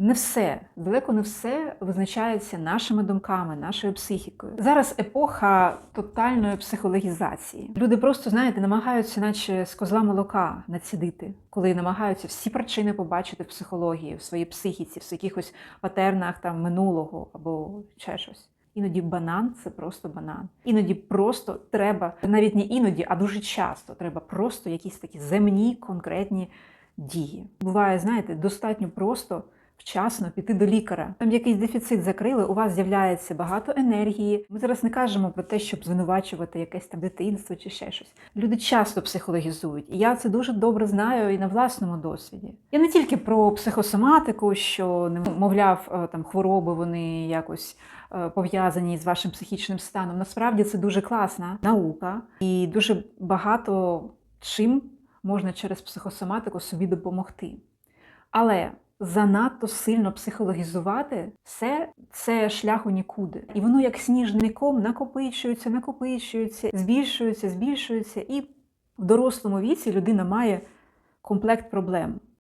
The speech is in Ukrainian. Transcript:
Не все, далеко не все визначається нашими думками, нашою психікою. Зараз епоха тотальної психологізації. Люди просто, знаєте, намагаються, наче з козла молока націдити, коли намагаються всі причини побачити в психології, в своїй психіці, в якихось патернах там минулого або ще щось. Іноді банан це просто банан. Іноді просто треба, навіть не іноді, а дуже часто треба просто якісь такі земні конкретні дії. Буває, знаєте, достатньо просто вчасно піти до лікаря. Там якийсь дефіцит закрили, у вас з'являється багато енергії. Ми зараз не кажемо про те, щоб звинувачувати якесь там дитинство чи ще щось. Люди часто психологізують, і я це дуже добре знаю і на власному досвіді. Я не тільки про психосоматику, що мовляв, е, там хвороби вони якось е, пов'язані з вашим психічним станом. Насправді це дуже класна наука, і дуже багато чим можна через психосоматику собі допомогти. Але занадто сильно психологізувати все це шлях у нікуди. І воно як сніжником накопичується, накопичується, збільшується, збільшується, і в дорослому віці людина має комплект проблем.